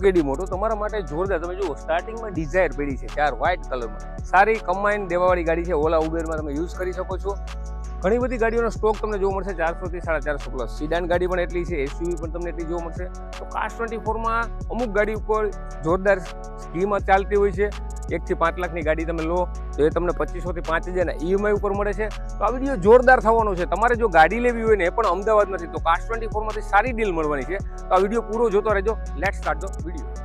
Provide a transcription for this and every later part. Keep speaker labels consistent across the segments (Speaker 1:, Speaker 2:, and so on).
Speaker 1: છું કેડી મોટો તમારા માટે જોરદાર. તમે જુઓ સ્ટાર્ટિંગમાં ડિઝાયર પડી છે, ચાર વ્હાઇટ કલરમાં સારી કમ્બાઈન દેવાવાળી ગાડી છે. ઓલા ઉબેરમાં તમે યુઝ કરી શકો છો. ઘણી બધી ગાડીઓનો સ્ટોક તમને જોવા મળશે, ચારસોથી સાડા ચારસો પ્લસ સિડાન ગાડી પણ એટલી છે એસયુવી પણ તમને એટલી જોવા મળશે. તો કાસ ટ્વેન્ટી ફોરમાં અમુક ગાડી ઉપર જોરદાર સ્કીમ ચાલતી હોય છે. એકથી પાંચ લાખની ગાડી તમે લો, તો એ તમને પચીસોથી પાંચ હજારના ઈએમઆઈ ઉપર મળે છે. તો આ વીડિયો જોરદાર થવાનો છે. તમારે જો ગાડી લેવી હોય ને, એ પણ અમદાવાદમાંથી, તો કાસ ટ્વેન્ટી ફોરમાંથી સારી ડીલ મળવાની છે. તો આ વીડિયો પૂરો જોતો રહેજો. Let start the video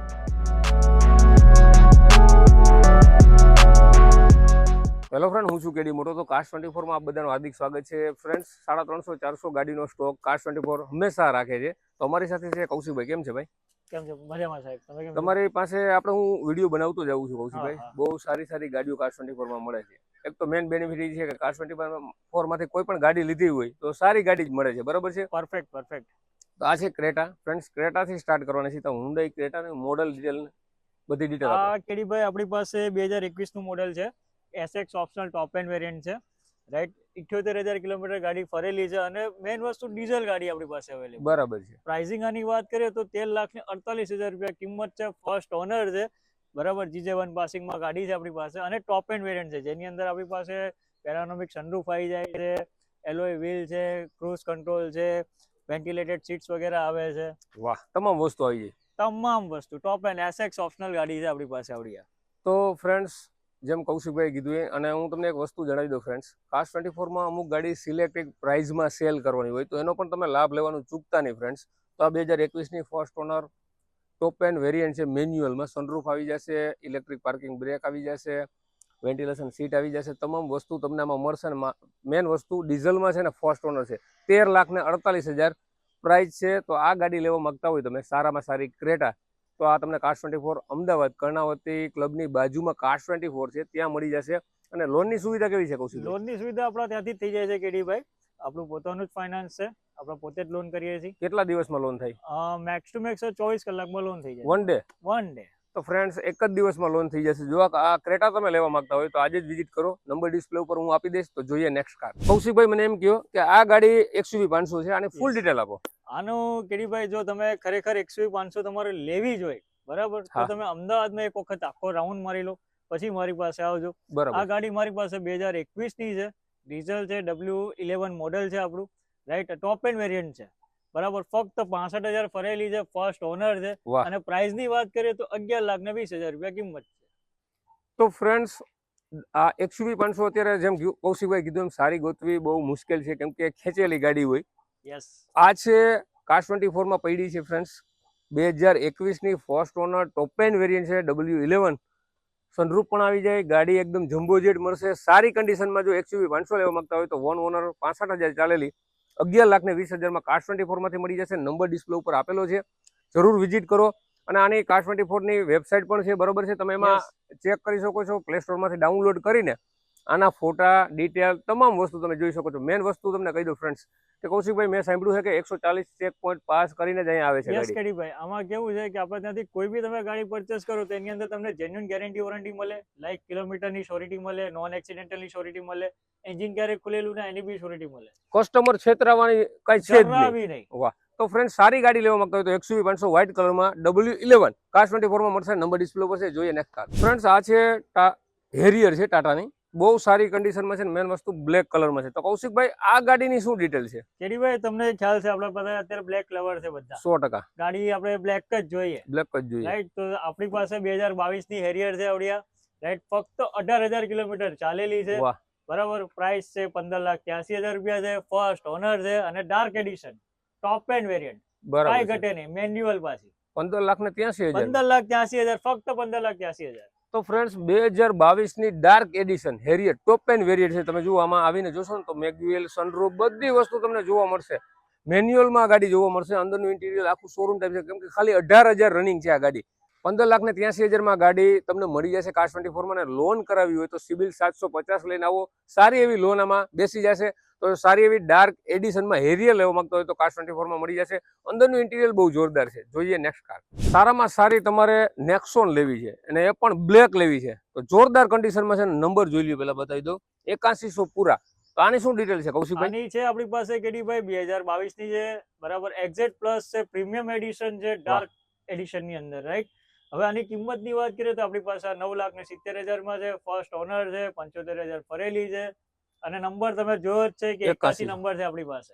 Speaker 1: hello friend હું છું કેડી મોટો. તો કાસ્ટ ટ્વેન્ટી ફોરમાં આપ બધાનું હાર્દિક સ્વાગત છે. ફ્રેન્ડ્સ સાડા ત્રણસો ચારસો ગાડીનો સ્ટોક કાસ્ટ ટ્વેન્ટી ફોર હંમેશા રાખે છે. તો અમારી સાથે છે કૌશિકભાઈ. કેમ છે ભાઈ?
Speaker 2: કેમ છે? મજામાં સાહેબ. તમે કેમ
Speaker 1: તમારી પાસે આપણે હું વીડિયો બનાવતો જ આવું છું કૌશિકભાઈ. બહુ સારી સારી ગાડીઓ કાસ્ટ ટ્વેન્ટી ફોરમાં મળે છે. એક તો મેન બેનિફિટ એ છે કે કાસ ટ્વેન્ટી ફોરમાંથી કોઈ પણ ગાડી લીધી હોય તો સારી ગાડી જ મળે છે. બરાબર છે?
Speaker 2: પરફેક્ટ પરફેક્ટ
Speaker 1: તો આ છે ક્રેટા ફ્રેન્ડ્સ ક્રેટાથી સ્ટાર્ટ કરવાની છે. તો હુન્ડાઈ ક્રેટાની મોડલ ડિટેલ બધી ડિટેલ
Speaker 2: આ કેડીભાઈ આપણી પાસે બે હજાર એકવીસનું મોડેલ છે. SX optional top end variant છે રાઈટ ઇઠ્યોતેર હજાર કિલોમીટર ગાડી ફરેલી છે અને મેઇન વસ્તુ ડીઝલ ગાડી આપણી પાસે અવેલેબલ
Speaker 1: બરાબર છે.
Speaker 2: પ્રાઇસિંગ આની વાત કરીએ તો તેર લાખ ને અડતાલીસ હજાર રૂપિયા કિંમત છે ફર્સ્ટ ઓનર છે. બરાબર જીજે વન પાસિંગમાં ગાડી છે આપણી પાસે અને ટોપ એન્ડ વેરિયન્ટ છે જેની અંદર આપણી પાસે પેરાનોમિક સનરૂફ આવી જાય છે એલોય વ્હીલ છે ક્રૂઝ કંટ્રોલ છે વેન્ટિલેટેડ સીટ્સ વગેરે આવે છે.
Speaker 1: વાહ તમામ વસ્તુ આવી જાય.
Speaker 2: તમામ વસ્તુ ટોપ એન્ડ એસએક્સ ઓપ્શનલ ગાડી છે આપણી પાસે આવડી
Speaker 1: તો ફ્રેન્ડ્સ જેમ કૌશિકભાઈ કીધું એ, અને હું તમને એક વસ્તુ જણાવી દઉં ફ્રેન્ડ્સ કાસ્ટ ટ્વેન્ટી ફોરમાં અમુક ગાડી સિલેક્ટેડ પ્રાઇઝમાં સેલ કરવાની હોય, તો એનો પણ તમે લાભ લેવાનું ચૂકતા નહીં ફ્રેન્ડ્સ તો આ બે હજાર એકવીસની first owner top end variant છે મેન્યુઅલમાં સનરૂફ આવી જશે ઇલેક્ટ્રિક પાર્કિંગ બ્રેક આવી જશે વેન્ટિલેશન સીટ આવી જશે, તમામ વસ્તુ તમને આમાં મળશે અને મેન વસ્તુ ડીઝલમાં છે ને ફર્સ્ટ ઓનર છે. તેર લાખ ને અડતાલીસ હજાર પ્રાઇસ છે, તો આ ગાડી લેવા માંગતા હોય તમે સારામાં સારી ક્રેટા તો આ તમને cars twenty four Ahmedabad Karnavati ક્લબની બાજુમાં કાસ ટ્વેન્ટી ફોર છે ત્યાં મળી જશે. અને લોનની સુવિધા કેવી છે કહું છું?
Speaker 2: લોનની સુવિધા આપણા ત્યાંથી થઈ જાય છે કેડીભાઈ આપણું પોતાનું જ ફાઇનાન્સ છે. આપણે પોતે જ લોન કરીએ છીએ.
Speaker 1: કેટલા દિવસમાં લોન થાય?
Speaker 2: મેક્સ ટુ મેક્સ ચોવીસ કલાકમાં લોન થઈ જાય.
Speaker 1: વન ડે
Speaker 2: વન ડે
Speaker 1: તો ફ્રેન્ડ્સ એક જ દિવસમાં લોન થઈ જશે. જો આ ક્રેટા તમે લેવા માંગતા હોય તો આજે જ વિઝિટ કરો. નંબર ડિસ્પ્લે ઉપર હું આપી દઈશ તો જોઈએ નેક્સ્ટ કાર કૌશિકભાઈ મને એમ કહ્યો કે આ ગાડી એકસુવી પાંચસો છે અને ફૂલ. ડિટેલ આપો.
Speaker 2: આનું કેડીભાઈ જો તમે ખરેખર એકસો પાંચસો તમારે લેવી જોઈએ બરાબર? તો તમે અમદાવાદમાં એક વખત આખો રાઉન્ડ મારી લો. પછી મારી પાસે આવજો. આ ગાડી મારી પાસે બે હજાર એકવીસની છે. ડીઝલ છે ડબલ્યુ ઇલેવન મોડેલ છે આપણું. રાઈટ ટોપ એન્ડ વેરિયન્ટ છે. બરાબર ફક્ત પાસઠ હજાર ફરેલી છે ફર્સ્ટ ઓનર છે. અને પ્રાઇસની વાત કરીએ તો અગિયાર લાખ ને વીસ હજાર રૂપિયા કિંમત છે.
Speaker 1: તો ફ્રેન્ડ્સ આ એકસુવી પાંચસો અત્યારે જેમ કૌશિકભાઈ કીધું એમ સારી ગોતવી બહુ મુશ્કેલ છે કેમ કે ખેંચેલી ગાડી હોય.
Speaker 2: યસ
Speaker 1: આ છે કાસ ટ્વેન્ટી ફોરમાં પડી છે ફ્રેન્ડ્સ બે હજાર એકવીસની first owner top end variant છે ડબલ્યુ ઇલેવન સનરૂફ પણ આવી જાય ગાડી એકદમ જમ્બો જેટ મળશે. સારી કન્ડિશનમાં જો એક્સયુવી પાંચસો લેવા માંગતા હોય તો વન ઓનર પાસઠ હજાર ચાલેલી. અગિયાર લાખને વીસ હજારમાં કાસ ટ્વેન્ટી ફોરમાંથી મળી જશે. નંબર ડિસ્પ્લે ઉપર આપેલો છે. જરૂર વિઝિટ કરો. અને આની કાસ ટ્વેન્ટી ફોરની વેબસાઇટ પણ છે. બરોબર છે? તમે એમાં ચેક કરી શકો છો. પ્લે સ્ટોરમાંથી ડાઉનલોડ કરીને આના ફોટા ડિટેલ તમામ વસ્તુ તમે જોઈ શકો છો. મેન વસ્તુ તમને કહી દઉં ફ્રેન્ડ્સ કે કૌશિકભાઈ મેં સાંભળ્યું છે કે એકસો ચાલીસ ચેક પોઈન્ટ પાસ કરીને જ અહીંયા આવે છે
Speaker 2: યસ
Speaker 1: ગાડી.
Speaker 2: આમાં કેવું છે કે આપણે ત્યાંથી કોઈ બી તમે ગાડી પરચેસ કરો તો એની અંદર તમને જેન્યુન ગેરંટી વોરંટી મળે લાઈક કિલોમીટરની શોરિટી મળે નોન એક્સિડેન્ટલની શોરિટી મળે એન્જિન ક્યારેક ખુલેલું ને એની બી શોરિટી મળે.
Speaker 1: કસ્ટમર છેતરાવાની કઈ છે નહીં.
Speaker 2: વાહ.
Speaker 1: તો ફ્રેન્ડ સારી ગાડી લેવા માંગતા હોય તો એકસો પાંચસો વ્હાઇટ કલરમાં ડબલ્યુ ઇલેવન કાર ટ્વેન્ટી ફોરમાં મળશે નંબર ડિસ્પ્લે પર છે જોઈએ નેક્સ્ટ કાર ફ્રેન્ડ્સ આ છે હેરિયર છે ટાટાની બહુ સારી કન્ડિશનમાં છે મેન વસ્તુ બ્લેક કલરમાં છે. તો કૌશિકભાઈ આ ગાડીની શું ડિટેલ છે?
Speaker 2: કેડીભાઈ તમને ખ્યાલ છે આપણા બધા અત્યારે બ્લેક કલર છે બધા.
Speaker 1: સો
Speaker 2: ગાડી આપણે બ્લેક જ જોઈએ.
Speaker 1: બ્લેક જ જોઈએ.
Speaker 2: રાઈટ તો આપણી પાસે બે ની હેરિયર છે આવડિયા. રાઈટ ફક્ત અઢાર કિલોમીટર ચાલેલી છે. બરાબર? પ્રાઇસ છે પંદર લાખ ત્યાસી હજાર રૂપિયા છે. ફર્સ્ટ ઓનર છે અને dark edition top end variant કાંઈ
Speaker 1: બરાબર
Speaker 2: ઘટે નહીં. મેન્યુઅલ પાછી.
Speaker 1: પંદર લાખ ને ત્યાસી હજાર.
Speaker 2: પંદર લાખ ત્યાસી હજાર. ફક્ત પંદર લાખ ત્યાસી હજાર.
Speaker 1: તો ફ્રેન્ડ્સ બે હજાર બાવીસની dark edition harrier top end variant છે. તમે જુઓ, આમાં આવીને જોશો ને તો મેગ્યુએલ સનરૂફ બધી વસ્તુ તમને જોવા મળશે. મેન્યુઅલમાં ગાડી જોવા મળશે. અંદરનું ઇન્ટિરિયર આખું શોરૂમ ટાઈપ છે. કેમ કે ખાલી અઢાર રનિંગ છે આ ગાડી. પંદર લાખ ને ત્યાંસી હજારમાં ગાડી તમને મળી જશે કાર ટ્વેન્ટી ફોરમાં અને લોન કરાવી હોય તો સિબિલ સાતસો પચાસ લઈને આવો. સારી એવી લોન આમાં બેસી જશે. તો સારી એવી ડાર્ક એડિશનમાં હેરિયર લેવા માંગતો હોય તો કાર ટ્વેન્ટી ફોરમાં મળી જશે. અંદરનું ઇન્ટિરિયર બહુ જોરદાર છે. જોઈએ નેક્સ્ટ કાર સારામાં સારી તમારે નેક્સોન લેવી છે અને એ પણ બ્લેક લેવી છે. તો જોરદાર કન્ડિશનમાં છે નંબર જોઈ લ્યો પહેલાં બતાવી દો એકાશીસો પૂરા. તો આની શું ડિટેલ છે કૌશિકભાઈ?
Speaker 2: આની છે આપણી પાસે કેડીભાઈ બે હજાર બાવીસની છે. બરાબર. એક્ઝેટ પ્લસ છે. પ્રીમિયમ એડિશન છે. ડાર્ક એડિશનની અંદર રાઈટ હવે આની કિંમતની વાત કરીએ તો આપણી પાસે નવ લાખ ને સિત્તેર હજારમાં છે ફર્સ્ટ ઓનર છે પંચોતેર હજાર ફરેલી છે અને નંબર તમે જોયો જ છે કે
Speaker 1: 81
Speaker 2: એકાસી નંબર છે આપણી પાસે.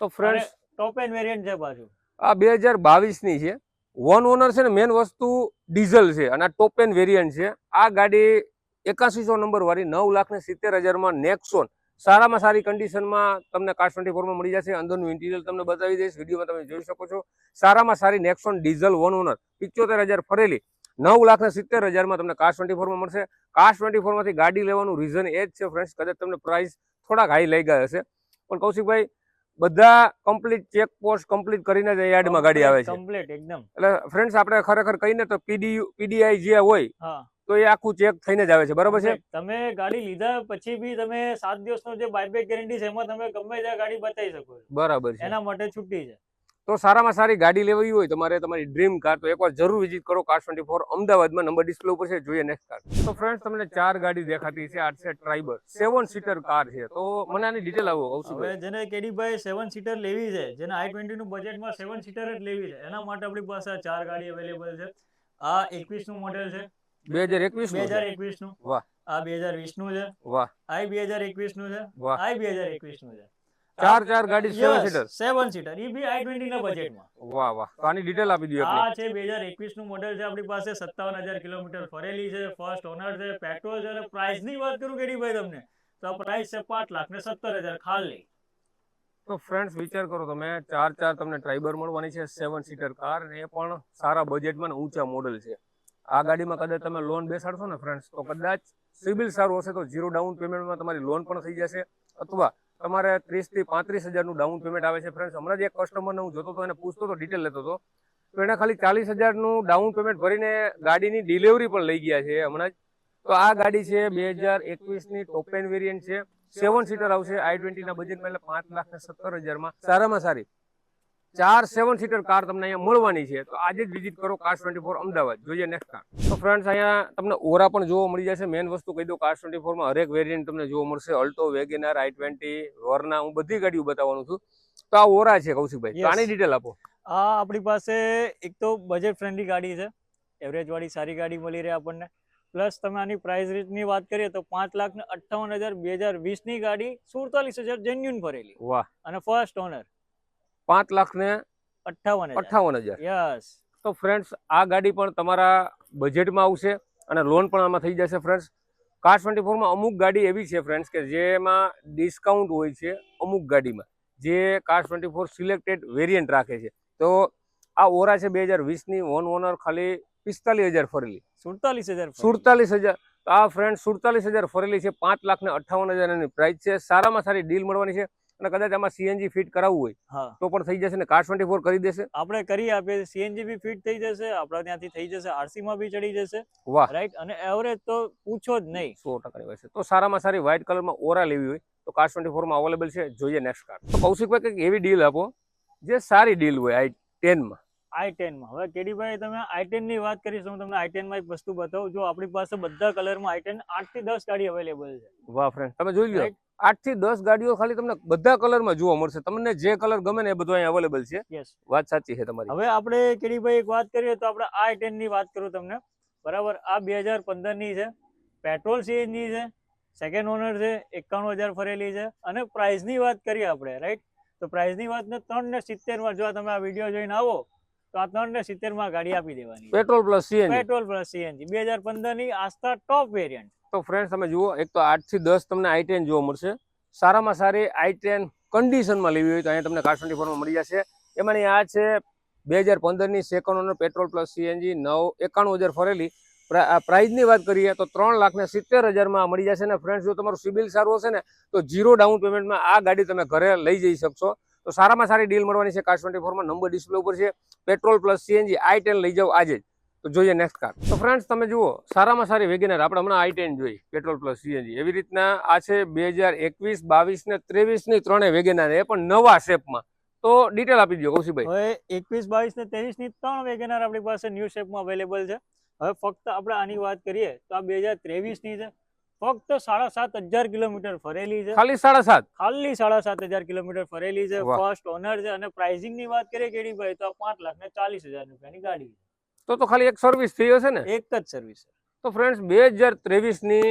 Speaker 1: તો ફ્રેન્ડ
Speaker 2: ટોપ એન્ડ વેરિયન્ટ છે પાછું
Speaker 1: આ બે હજાર બાવીસની છે. વન ઓનર છે ને મેન વસ્તુ ડીઝલ છે અને આ ટોપ એન્ડ વેરિયન્ટ છે. આ ગાડી એકાસીસો નંબર વાળી નવ લાખ ને સિત્તેર હજારમાં નેક્સોન સારામાં સારી કન્ડિશનમાં તમને કાર ટ્વેન્ટી ફોરમાં મળી જશે. અંદરનું ઇન્ટિરિયર તમને બતાવી દઈશ. વિડીયોમાં તમે જોઈ શકો છો. સારામાં સારી નેક્સોન ડીઝલ વન ઓનર પિત્યોતેર હજાર ફરેલી. નવ લાખ ને સિત્તેર હજારમાં તમને કાર ટ્વેન્ટી ફોરમાં મળશે. કાર ટ્વેન્ટી ફોરમાંથી ગાડી લેવાનું રીઝન એ જ છે ફ્રેન્ડ્સ કદાચ તમને પ્રાઇસ થોડાક હાઈ લઈ ગયા હશે. પણ કૌશિકભાઈ બધા કમ્પ્લીટ ચેક પોસ્ટ કમ્પ્લીટ કરીને જ યાર્ડમાં ગાડી આવે છે.
Speaker 2: કમ્પ્લીટ એકદમ.
Speaker 1: એટલે ફ્રેન્ડ્સ આપણે ખરેખર કહીને તો પીડી પીડીઆઈ જે હોય તો એ આખું ચેક થઈને જ આવે છે. બરાબર છે?
Speaker 2: તમે ગાડી લીધા પછી બી તમે સાત દિવસનો જે બાયબેક ગેરંટી છે એમાં તમે ગમે ત્યાં ગાડી બતાવી શકો છો.
Speaker 1: બરાબર છે.
Speaker 2: એના માટે છુટ્ટી છે.
Speaker 1: તો સારામાં સારી ગાડી લેવી હોય તમારે તમારી ડ્રીમ કાર તો એકવાર જરૂર વિઝિટ કરો કાર ટ્વેન્ટી ફોર અમદાવાદમાં. નંબર ડિસ્પ્લે ઉપર છે. જોઈએ નેક્સ્ટ કાર તો ફ્રેન્ડ્સ તમને ચાર ગાડી દેખાતી છે. આ છે ટ્રાઇબર સેવન સીટર કાર છે. તો મને આની ડિટેલ આવો કૌશિકભાઈ
Speaker 2: જેને કેડીભાઈ સેવન સીટર લેવી છે જેને આઈ ટ્વેન્ટી નું બજેટમાં સેવન સીટર જ લેવી છે એના માટે આપણી પાસે ચાર ગાડી અવેલેબલ છે. આ એકવીસનું મોડેલ છે.
Speaker 1: બે હજાર એકવીસ
Speaker 2: બે હજાર એકવીસનું
Speaker 1: વાહ.
Speaker 2: આ બે હજાર વીસનું છે.
Speaker 1: વાહ.
Speaker 2: આ બે હજાર એકવીસનું છે.
Speaker 1: વાહ.
Speaker 2: આ બે હજાર એકવીસનું છે.
Speaker 1: ચાર ચાર ગાડી seven seater
Speaker 2: seven seater A B I twenty ના બજેટમાં
Speaker 1: વાહ વાહ. તો આની ડિટેલ આપી દો
Speaker 2: આ છે બે હજાર એકવીસનું મોડેલ છે. આપણી પાસે સત્તાવન હજાર કિલોમીટર ફરેલી છે ફર્સ્ટ ઓનર છે પેટ્રોલ છે અને પ્રાઇસની વાત કરું કેડીભાઈ તમને તો પ્રાઇસ છે પાંચ લાખ ને સત્તર હજાર ખાલી.
Speaker 1: તો ફ્રેન્ડ્સ વિચાર કરો તમે ચાર ચાર તમને ટ્રાઇબર મળવાની છે સેવન સીટર કાર એ પણ સારા બજેટમાં ને ઊંચા મોડલ છે. આ ગાડીમાં કદાચ તમે લોન બેસાડશો ને ફ્રેન્ડ્સ તો કદાચ સિબિલ સારું હશે તો ઝીરો ડાઉન પેમેન્ટમાં તમારી લોન પણ થઈ જશે. અથવા તમારે ત્રીસથી પાંત્રીસ હજારનું ડાઉન પેમેન્ટ આવે છે ફ્રેન્ડ્સ હમણાં જ એક કસ્ટમરને હું જોતો હતો, એને પૂછતો હતો ડિટેલ લેતો હતો. તો એને ખાલી ચાલીસ હજારનું ડાઉન પેમેન્ટ ભરીને ગાડીની ડિલિવરી પણ લઈ ગયા છે હમણાં જ. તો આ ગાડી છે બે હજાર એકવીસની ટોપ એન્ડ વેરિયન્ટ છે. સેવન સીટર આવશે આઈ ટ્વેન્ટીના બજેટમાં એટલે પાંચ લાખ ને સત્તર હજારમાં. સારામાં સારી. ચાર સેવન સીટર કાર તમને અહીંયા મળવાની છે. તો આજે જ વિઝિટ કરો કાર્સ ટ્વેન્ટી ફોર અમદાવાદ. જોઈએ નેક્સ્ટ કાર તો ફ્રેન્ડ્સ અહીંયા તમને ઓરા પણ જોવા મળી જશે. મેન વસ્તુ કહી દો કાર્સ ટ્વેન્ટી ફોરમાં હરેક વેરિયન્ટ તમને જોવા મળશે. Alto WagonR i twenty Verna હું બધી ગાડીઓ બતાવવાનું છું. તો આ ઓરા છે કૌશિકભાઈ. આની ડિટેલ આપો.
Speaker 2: આ આપણી પાસે એક તો બજેટ ફ્રેન્ડલી ગાડી છે. એવરેજ વાળી સારી ગાડી મળી રહે આપણને. પ્લસ તમે આની પ્રાઇસ રેટની વાત કરીએ તો પાંચ લાખ ને અઠ્ઠાવન હજાર બે હજાર વીસની ગાડી સુડતાલીસ હજાર જેન્યુન ભરેલી.
Speaker 1: વાહ.
Speaker 2: અને ફર્સ્ટ ઓનર
Speaker 1: પાંચ લાખ ને
Speaker 2: અઠ્ઠાવન હજાર.
Speaker 1: અઠાવન હજાર.
Speaker 2: યસ
Speaker 1: તો ફ્રેન્ડ્સ આ ગાડી પણ તમારા બજેટમાં આવશે અને લોન પણ આમાં થઈ જશે ફ્રેન્ડ્સ કાર ટ્વેન્ટી ફોરમાં અમુક ગાડી એવી છે ફ્રેન્ડ્સ કે જેમાં ડિસ્કાઉન્ટ હોય છે અમુક ગાડીમાં. જે car twenty four selected variant રાખે છે. તો આ ઓરા છે બે હજાર વીસની વન ઓનર ખાલી પિસ્તાલીસ હજાર ફરેલી.
Speaker 2: સુડતાલીસ હજાર
Speaker 1: સુડતાલીસ હજાર. તો આ ફ્રેન્ડ સુડતાલીસ હજાર ફરેલી છે. પાંચ લાખ ને અઠ્ઠાવન હજાર એની પ્રાઇસ છે. સારામાં સારી ડીલ મળવાની છે. અને કદાચ આમાં સીએનજી ફિટ કરાવવું હોય તો પણ થઈ જશે ને? કાર ટ્વેન્ટી ફોર કરી દેશે?
Speaker 2: આપણે કરી આપીએ સીએનજી બી ફિટ થઈ જશે આપણા ત્યાંથી થઈ જશે આરસી માં બી ચડી જશે.
Speaker 1: વાહ.
Speaker 2: રાઈટ અને એવરેજ તો પૂછો જ નહીં.
Speaker 1: સો ટકા તો સારામાં સારી વ્હાઇટ કલરમાં ઓરા લેવી હોય તો કાર ટ્વેન્ટી ફોરમાં અવેલેબલ છે. જોઈએ નેક્સ્ટ કાર તો કૌશિકભાઈ કંઈક એવી ડીલ આપો જે સારી ડીલ હોય આઈ ટેનમાં
Speaker 2: આઈ ટેનમાં હવે કેડીભાઈ તમે આઈ ટેનની વાત કરીશ હું તમને આઈ ટેનમાં એક વસ્તુ બતાવું. જો આપણી પાસે બધા કલરમાં આઈ ટેન આઠથી દસ ગાડી અવેલેબલ છે.
Speaker 1: વાહ ફ્રેન્ડ તમે જોઈ લો
Speaker 2: Right.
Speaker 1: આઠથી દસ ગાડીઓ ખાલી તમને બધા કલરમાં જોવા મળશે. તમને જે કલર ગમે ને એ બધું અહીંયા અવેલેબલ છે. વાત સાચી છે તમારી.
Speaker 2: હવે આપણે કેડીભાઈ એક વાત કરીએ તો આપણે આઈ ટેનની વાત કરું તમને. બરાબર આ બે હજાર પંદરની છે પેટ્રોલ સીએનજી છે સેકન્ડ ઓનર છે એકાણું હજાર ફરેલી છે અને પ્રાઇઝની વાત કરીએ આપણે રાઈટ તો price ની વાત ને ત્રણ ને સિત્તેરમાં જો તમે આ વીડિયો જોઈને આવો તો આ ત્રણ ને સિત્તેરમાં ગાડી આપી દેવાની
Speaker 1: petrol plus CNG
Speaker 2: petrol plus CNG બે હજાર પંદરની આસ્થા ટોપ વેરિયન્ટ
Speaker 1: તો ફ્રેન્ડ્સ તમે જુઓ, એક તો આઠથી દસ તમને આઈ ટ્રેન જોવા મળશે. સારામાં સારી આઈ ટેન કન્ડિશનમાં લેવી હોય તો અહીંયા તમને કાર ટ્વેન્ટી ફોરમાં મળી જશે. એમાંની આ છે બે હજાર પંદરની second owner petrol plus CNG નવ, એકાણું હજાર ફરેલી. પ્રા- પ્રાઇઝની વાત કરીએ તો ત્રણ લાખને સિત્તેર હજારમાં મળી જશે ને ફ્રેન્ડ્સ જો તમારું સિબિલ સારું હશે ને, તો ઝીરો ડાઉન પેમેન્ટમાં આ ગાડી તમે ઘરે લઈ જઈ શકશો. તો સારામાં સારી ડીલ મળવાની છે. કાર ટ્વેન્ટી ફોરમાં નંબર ડિસ્પ્લે ઉપર છે. Petrol plus CNG I ten લઈ જાઓ આજે જ. તો જોઈએ નેક્સ્ટ કાર તો ફ્રેન્ડ્સ તમે જુઓ સારામાં સારી વેગેનર આપણે હમણાં આઈ ટેન જોઈ પેટ્રોલ પ્લસ સીએનજી એવી રીતના આ છે બે હજાર એકવીસ બાવીસ ને ત્રેવીસની ત્રણેય વેગેનર એ પણ નવા શેપમાં તો ડિટેલ આપી દો કૌશિકભાઈ.
Speaker 2: હવે એકવીસ બાવીસ ને ત્રેવીસની ત્રણ વેગેનાર આપણી પાસે ન્યૂ શેપમાં અવેલેબલ છે. હવે ફક્ત આપણે આની વાત કરીએ તો આ બે હજાર ત્રેવીસની છે. ફક્ત સાડા સાત હજાર કિલોમીટર ફરેલી છે.
Speaker 1: ખાલી સાડા સાત?
Speaker 2: ખાલી સાડા સાત હજાર કિલોમીટર ફરેલી છે. ફર્સ્ટ ઓનર છે. અને પ્રાઇસિંગની વાત કરીએ કેડી ભાઈ તો પાંચ લાખ ને ચાલીસ હજાર રૂપિયાની ગાડી છે.
Speaker 1: તો તો ખાલી એક સર્વિસ થઈ હશે ને?
Speaker 2: એક જ સર્વિસ
Speaker 1: તો ફ્રેન્ડ્સ બે હજાર ત્રેવીસની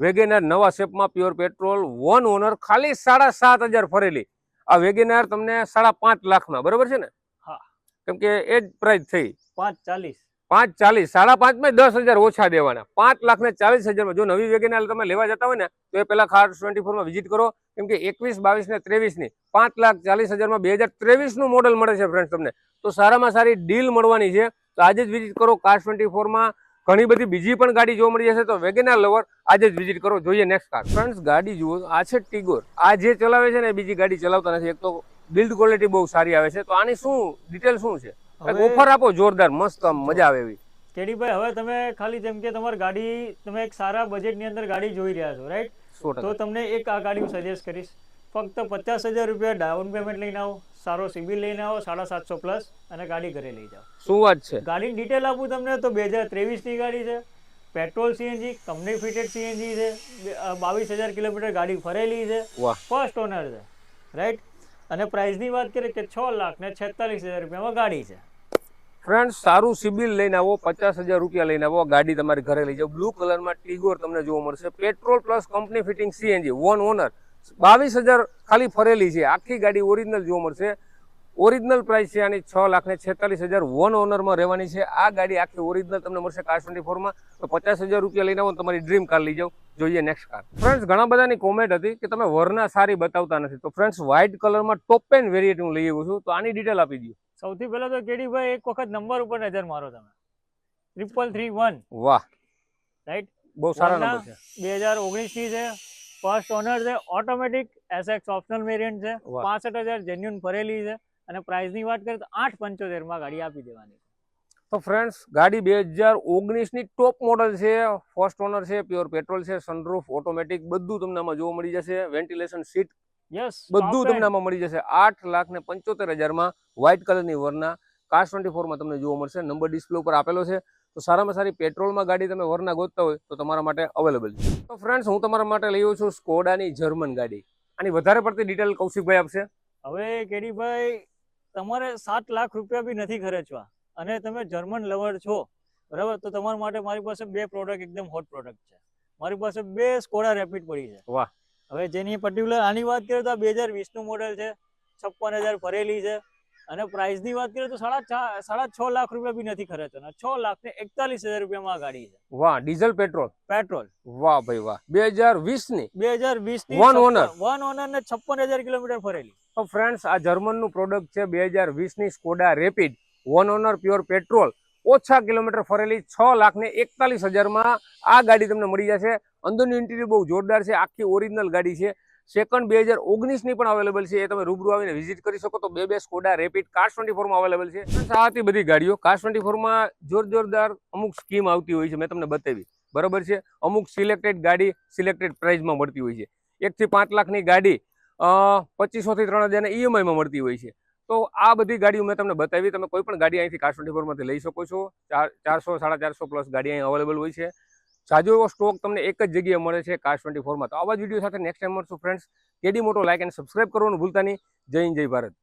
Speaker 1: વેગેનાર નવા શેપમાં પ્યોર પેટ્રોલ વન ઓનર ખાલી સાડા સાત હજાર ફરેલી. આ વેગેનાર તમને સાડા પાંચ લાખમાં બરોબર છે ને?
Speaker 2: હા.
Speaker 1: કેમ કે એ જ પ્રાઇસ થઈ.
Speaker 2: પાંચ ચાલીસ.
Speaker 1: પાંચ ચાલીસ સાડા પાંચમાં દસ હજાર ઓછા દેવાના. પાંચ લાખ ને ચાલીસ હજારમાં. જો નવી વેગેનાર તમે લેવા જતા હોય ને તો એ પહેલા ખાસ ટ્વેન્ટી ફોરમાં વિઝિટ કરો. કેમ કે એકવીસ બાવીસ ને ત્રેવીસની પાંચ લાખ ચાલીસ હજારમાં બે હજાર ત્રેવીસનું મોડલ મળે છે ફ્રેન્ડ તમને. તો સારામાં સારી ડીલ મળવાની છે. તો આજે જ વિઝિટ કરો કાર ટ્વેન્ટી ફોરમાં ઘણી બધી બીજી પણ ગાડી જોવા મળી જશે તો વેગેનાર લવર આજે જ વિઝિટ કરો જોઈએ નેક્સ્ટ કાર ફ્રેન્ડ્સ ગાડી જુઓ આ છે ટીગોર આ જે ચલાવે છે ને બીજી ગાડી ચલાવતા નથી. એક તો બિલ્ડ ક્વોલિટી બહુ સારી આવે છે. તો આની શું ડિટેલ શું છે? ઓફર આપો જોરદાર મસ્ત આમ મજા આવે એવી.
Speaker 2: કેડીભાઈ હવે તમે ખાલી જેમ કે તમારી ગાડી તમે એક સારા બજેટની અંદર ગાડી જોઈ રહ્યા છો રાઈટ તો તમને એક આ ગાડી હું સજેસ્ટ કરીશ. ફક્ત પચાસ હજાર રૂપિયા ડાઉન પેમેન્ટ લઈને આવો સારો સિબિલ લઈને આવો સાડા સાતસો પ્લસ અને ગાડી ઘરે લઈ જાઓ.
Speaker 1: શું વાત છે?
Speaker 2: ગાડીની ડિટેલ આપું તમને તો બે હજાર ત્રેવીસની ગાડી છે petrol CNG company fitted CNG છે બાવીસ હજાર કિલોમીટર ગાડી ફરેલી છે ફર્સ્ટ ઓનર છે રાઈટ અને પ્રાઇસની વાત કરીએ કે છ લાખ ને છેતાલીસ હજાર રૂપિયામાં ગાડી છે.
Speaker 1: ફ્રેન્ડ સારું સિબિલ લઈને આવો પચાસ હજાર રૂપિયા લઈને આવો ગાડી તમારી ઘરે લઈ જાઓ. બ્લુ કલરમાં ટીગોર તમને જોવા મળશે. Petrol plus company fitting CNG one owner બાવીસ હજાર ખાલી ફરેલી છે. આખી ગાડી ઓરિજિનલ જોવા મળશે. ઓરિજિનલ પ્રાઇસ છે આની છ લાખ ને છેતાલીસ હજાર વન ઓનરમાં રહેવાની છે. આ ગાડી આખી ઓરિજિનલ તમને મળશે કાર ટ્વેન્ટી ફોરમાં તો પચાસ હજાર રૂપિયા લઈને આવો તમારી ડ્રીમ કાર લઈ જાઓ. જોઈએ નેક્સ્ટ કાર ફ્રેન્ડ્સ ઘણા બધાની કોમેન્ટ હતી કે તમે વરના સારી બતાવતા નથી. તો ફ્રેન્ડ્સ વ્હાઇટ કલરમાં ટોપ એન વેરિયન્ટ હું લઈ આવ્યો છું. તો આની ડિટેલ આપી દઉં
Speaker 2: સૌથી પહેલા તો કેડીભાઈ એક વખત નંબર ઉપર નજર મારો તમે. ટ્રિપલ થ્રી વન
Speaker 1: વાહ.
Speaker 2: રાઈટ
Speaker 1: બહુ સારા નંબર છે.
Speaker 2: બે હજાર ઓગણીસની છે. ફર્સ્ટ ઓનર છે. ઓટોમેટિક એસએક્સ ઓપ્શનલ વેરિયન્ટ છે. પાસઠ હજાર જેન્યુન ભરેલી છે. અને પ્રાઇસની વાત કરીએ તો આઠ પંચોતેરમાં ગાડી આપી દેવાની
Speaker 1: તો ફ્રેન્ડ્સ ગાડી બે હજાર ઓગણીસની ટોપ મોડલ છે ફર્સ્ટ ઓનર છે પ્યોર પેટ્રોલ છે સનરૂફ ઓટોમેટિક બધું તમને આમાં જોવા મળી જશે. વેન્ટિલેશન સીટ
Speaker 2: યસ
Speaker 1: બધું તમને આમાં મળી જશે. આઠ લાખ ને પંચોતેર હજારમાં વ્હાઇટ કલરની વરના કાર ટ્વેન્ટી ફોરમાં તમને જોવા મળશે. નંબર ડિસ્પ્લે ઉપર આપેલો છે. તો સારામાં સારી પેટ્રોલમાં ગાડી તમે વરના ગોતતા હોય તો તમારા માટે અવેલેબલ છે. તો ફ્રેન્ડ્સ હું તમારા માટે લઈ છું સ્કોડાની જર્મન ગાડી. આની વધારે પડતી ડિટેલ કૌશિકભાઈ આપશે.
Speaker 2: હવે કેડીભાઈ તમારે સાત લાખ રૂપિયા બી નથી ખર્ચવા. અને તમે જર્મન લવર છો બરાબર? તો તમારા માટે મારી પાસે બે પ્રોડક્ટ એકદમ હોટ પ્રોડક્ટ છે. મારી પાસે બે સ્કોડા રેપિડ પડી છે.
Speaker 1: વાહ.
Speaker 2: હવે જેની પર્ટિક્યુલર આની વાત કરીએ તો આ બે હજાર વીસનું મોડેલ છે છપ્પન હજાર ભરેલી છે અને પ્રાઇસની વાત કરીએ તો સાડા સાડા છ લાખ રૂપિયા બી નથી ખર્ચવાના છ લાખ ને એકતાલીસ હજાર રૂપિયામાં આ ગાડી છે.
Speaker 1: વાહ ડીઝલ પેટ્રોલ?
Speaker 2: પેટ્રોલ.
Speaker 1: વાહ ભાઈ વાહ. બે હજાર વીસની?
Speaker 2: બે હજાર વીસ
Speaker 1: વન ઓનર
Speaker 2: વન ઓનર ને છપ્પન હજાર કિલોમીટર ફરેલી.
Speaker 1: તો ફ્રેન્ડ્સ આ જર્મનનું પ્રોડક્ટ છે બે હજાર વીસની Skoda Rapid one owner pure petrol ઓછા કિલોમીટર ફરેલી છ લાખ ને એકતાલીસ હજારમાં આ ગાડી તમને મળી જશે. અંદરનું ઇન્ટિરિયર બહુ જોરદાર છે. આખી ઓરિજિનલ ગાડી છે. સેકન્ડ બે હજાર ઓગણીસની પણ અવેલેબલ છે, એ તમે રૂબરૂ આવીને વિઝિટ કરી શકો. તો બે બે સ્કોડા રેપિડ કાર્સ ટ્વેન્ટી ફોરમાં અવેલેબલ છે આ બધી ગાડીઓ કાર્સ ટ્વેન્ટી ફોરમાં જોર જોરદાર અમુક સ્કીમ આવતી હોય છે, મેં તમને બતાવી. બરાબર છે? અમુક સિલેક્ટેડ ગાડી સિલેક્ટેડ પ્રાઇઝમાં મળતી હોય છે. એકથી પાંચ લાખની ગાડી પચીસોથી ત્રણ હજાર ઈએમઆઈમાં મળતી હોય છે. તો આ બધી ગાડીઓ મેં તમને બતાવી. તમે કોઈ પણ ગાડી અહીંથી કાર ટ્વેન્ટી ફોરમાંથી લઈ શકો છો. ચાર, ચારસો, સાડા ચારસો પ્લસ ગાડી અહીં અવેલેબલ હોય છે. સાજો એવો સ્ટોક તમને એક જ જગ્યાએ મળે છે કાર ટ્વેન્ટી ફોરમાં તો આવા જ વીડિયો સાથે નેક્સ્ટ ટાઈમ મળશું ફ્રેન્ડ્સ કેડી મોટો લાઇક એન્ડ સબસ્ક્રાઇબ કરવાનું ભૂલતા નહીં. જય હિન્દ, જય ભારત.